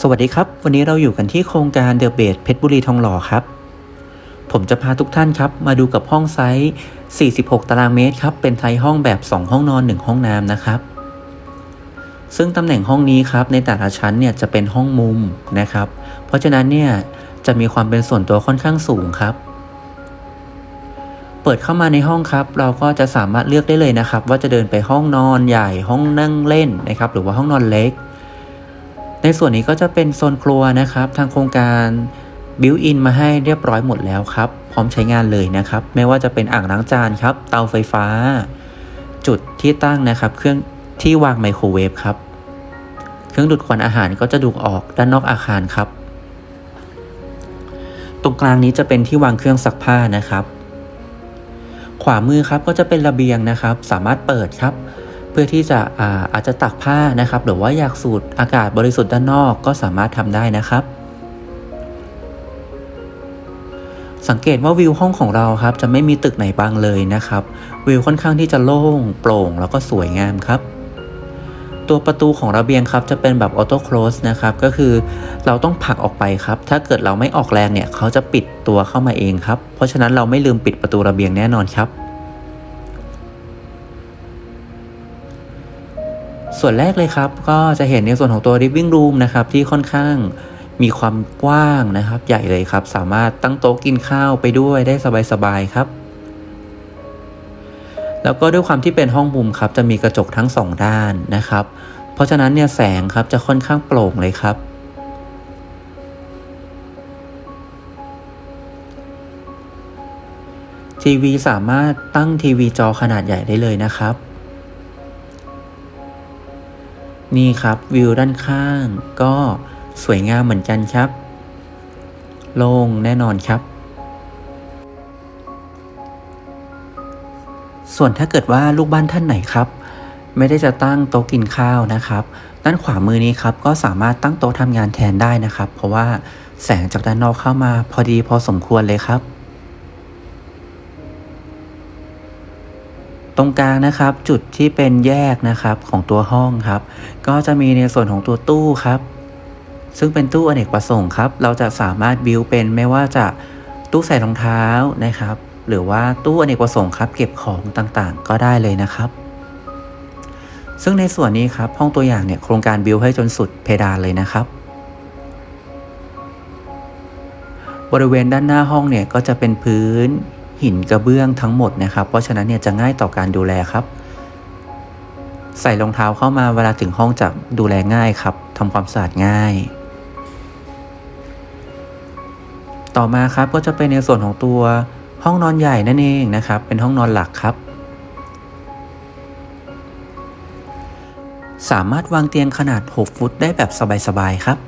สวัสดีครับ วันนี้เราอยู่กันที่โครงการเดอะเบดเพชรบุรีทองหล่อครับ ผมจะพาทุกท่านครับ มาดูกับห้องไซส์46 ตารางเมตรครับ เป็นไทยห้องแบบ 2 ห้องนอน 1 ห้องน้ำนะครับ ซึ่งตำแหน่งห้องนี้ครับ ในแต่ละชั้นเนี่ยจะเป็นห้องมุมนะครับ เพราะฉะนั้นเนี่ยจะมีความเป็นส่วนตัวค่อนข้างสูงครับ เปิดเข้ามาในห้องครับ เราก็จะสามารถเลือกได้เลยนะครับ ว่าจะเดินไปห้องนอนใหญ่ห้องนั่งเล่นนะครับ หรือว่าห้องนอนเล็ก ในส่วนนี้ก็จะเป็นโซนครัวนะครับ ทางโครงการบิวอินมาให้เรียบร้อยหมดแล้วครับ พร้อมใช้งานเลยนะครับ ไม่ว่าจะเป็นอ่างล้างจานครับ เตาไฟฟ้า จุดที่ตั้งนะครับ เครื่องที่วางไมโครเวฟครับ เครื่องดูดควันอาหารก็จะดูดออกด้านนอกอาคารครับ ตรงกลางนี้จะเป็นที่วางเครื่องซักผ้านะครับ ขวามือครับก็จะเป็นระเบียงนะครับ สามารถเปิดครับ เพื่อที่จะอาอาจจะตักผ้านะครับ หรือว่าอยากสูดอากาศบริสุทธิ์ด้านนอกก็สามารถทำได้นะครับ สังเกตว่าวิวห้องของเราครับ จะไม่มีตึกไหนบังเลยนะครับ วิวค่อนข้างที่จะโล่งโปร่ง แล้วก็สวยงามครับตัวประตูของระเบียงครับจะเป็นแบบออโต้คลอสนะครับก็คือเราต้องผลักออกไปครับ ถ้าเกิดเราไม่ออกแรงเนี่ยเขาจะปิดตัวเข้ามาเองครับ เพราะฉะนั้นเราไม่ลืมปิดประตูระเบียงแน่นอนครับ ส่วนแรกเลยครับ ก็จะเห็นในส่วนของตัว living room นะครับ ที่ค่อนข้างมีความกว้างนะครับ ใหญ่เลยครับ สามารถตั้งโต๊ะกินข้าวไปด้วยได้สบายๆครับ แล้วก็ด้วยความที่เป็นห้องมุมครับ จะมีกระจกทั้งสองด้านนะครับ เพราะฉะนั้นเนี่ยแสงครับจะค่อนข้างโปร่งเลยครับทีวีสามารถตั้งทีวีจอขนาดใหญ่ได้เลยนะครับ นี่ครับวิวด้านข้าง ก็สวยงามเหมือนกันครับ โล่งแน่นอนครับ ส่วนถ้าเกิดว่าลูกบ้านท่านไหนครับ ไม่ได้จะตั้งโต๊ะกินข้าวนะครับ ด้านขวามือนี้ครับก็สามารถตั้งโต๊ะทำงานแทนได้นะครับ เพราะว่าแสงจากด้านนอกเข้ามาพอดีพอสมควรเลยครับ ตรงกลางนะครับจุดที่เป็นแยกนะครับของตัวห้องครับ ก็จะมีในส่วนของตัวตู้ครับ ซึ่งเป็นตู้อเนกประสงค์ครับ เราจะสามารถบิวเป็นไม่ว่าจะตู้ใส่รองเท้านะครับ หรือว่าตู้อเนกประสงค์ครับ เก็บของต่างๆ ก็ได้เลยนะครับ ซึ่งในส่วนนี้ครับห้องตัวอย่างเนี่ยโครงการบิวให้จนสุดเพดานเลยนะครับบริเวณด้านหน้าห้องเนี่ยก็จะเป็นพื้น หินกระเบื้องทั้งหมดนะครับ เพราะฉะนั้นเนี่ยจะง่ายต่อการดูแลครับ ใส่รองเท้าเข้ามาเวลาถึงห้องจะดูแลง่ายครับทำความสะอาดง่าย ต่อมาครับก็จะเป็นในส่วนของตัวห้องนอนใหญ่นั่นเองนะครับ เป็นห้องนอนหลักครับ สามารถวางเตียงขนาด 6 ฟุตได้แบบสบายๆครับ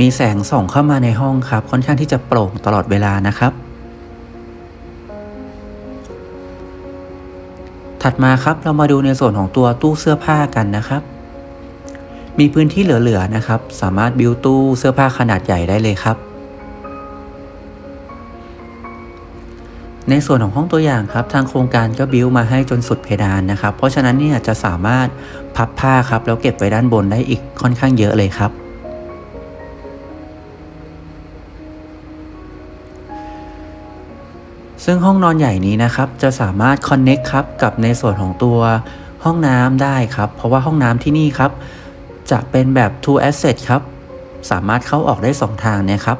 มีแสงส่องเข้ามาในห้องครับ ค่อนข้างที่จะโปร่งตลอดเวลานะครับ ถัดมาครับเรามาดูในส่วนของตัวตู้เสื้อผ้ากันนะครับ มีพื้นที่เหลือๆนะครับ สามารถบิวตู้เสื้อผ้าขนาดใหญ่ได้เลยครับ ในส่วนของห้องตัวอย่างครับทางโครงการก็บิวมาให้จนสุดเพดานนะครับ เพราะฉะนั้นเนี่ยจะสามารถพับผ้าครับแล้วเก็บไว้ด้านบนได้อีกค่อนข้างเยอะเลยครับ ซึ่งห้องนอนใหญ่นี้นะครับจะสามารถ Connect ครับกับในส่วนของตัวห้องน้ำได้ครับ เพราะว่าห้องน้ำที่นี่ครับ จะเป็นแบบ two asset ครับ สามารถเข้าออกได้ 2 ทางนะครับ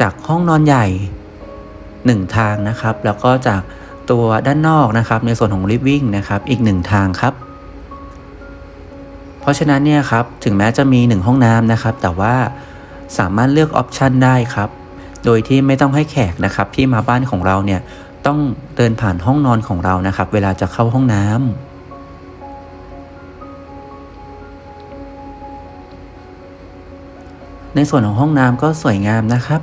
จากห้องนอนใหญ่ 1 ทางนะครับ แล้วก็จากตัวด้านนอกนะครับ ในส่วนของ living นะครับ อีก 1 ทางครับ เพราะฉะนั้นเนี่ยครับ ถึงแม้จะมี 1 ห้องน้ำนะครับ แต่ว่าสามารถเลือกออปชันได้ครับ โดยที่ไม่ต้องให้แขกนะครับที่มาบ้านของเราเนี่ย ต้องเดินผ่านห้องนอนของเรานะครับ เวลาจะเข้าห้องน้ำในส่วนของห้องน้ำก็สวยงามนะครับ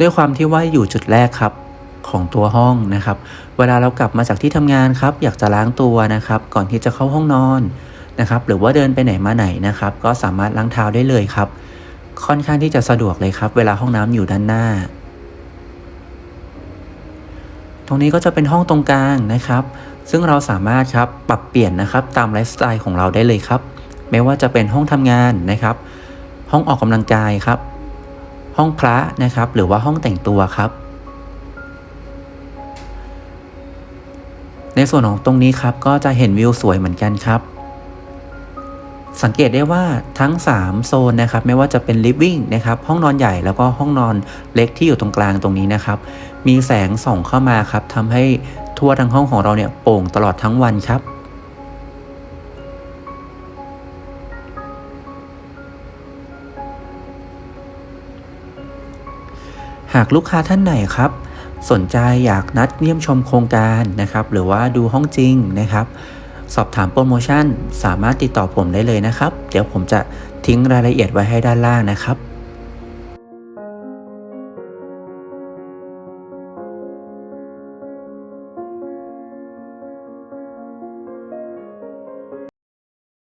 ด้วยความที่ว่าอยู่จุดแรกครับของตัวห้องนะครับ เวลาเรากลับมาจากที่ทำงานครับ อยากจะล้างตัวนะครับ ก่อนที่จะเข้าห้องนอนนะครับ หรือว่าเดินไปไหนมาไหนนะครับ ก็สามารถล้างเท้าได้เลยครับ ค่อนข้างที่จะสะดวกเลยครับ เวลาห้องน้ำอยู่ด้านหน้า ตรงนี้ก็จะเป็นห้องตรงกลางนะครับ ซึ่งเราสามารถครับปรับเปลี่ยนนะครับตามไลฟ์สไตล์ของเราได้เลยครับ ไม่ว่าจะเป็นห้องทำงานนะครับ ห้องออกกำลังกายครับ ห้องพระนะครับ หรือว่าห้องแต่งตัวครับ ในส่วนของตรงนี้ครับก็จะเห็นวิวสวยเหมือนกันครับ สังเกตได้ว่าทั้ง 3 โซนนะครับไม่ว่าจะเป็น living นะครับห้องนอนใหญ่แล้วก็ห้องนอนเล็กที่อยู่ตรงกลางตรงนี้นะครับ มีแสงส่องเข้ามาครับทำให้ทั่วทั้งห้องของเราเนี่ยโปร่งตลอดทั้งวันครับหากลูกค้าท่านไหนครับ สนใจอยากนัดเยี่ยมชมโครงการนะครับ หรือว่าดูห้องจริงนะครับ สอบถามโปรโมชั่น สามารถติดต่อผมได้เลยนะครับ เดี๋ยวผมจะทิ้งรายละเอียดไว้ให้ด้านล่างนะครับ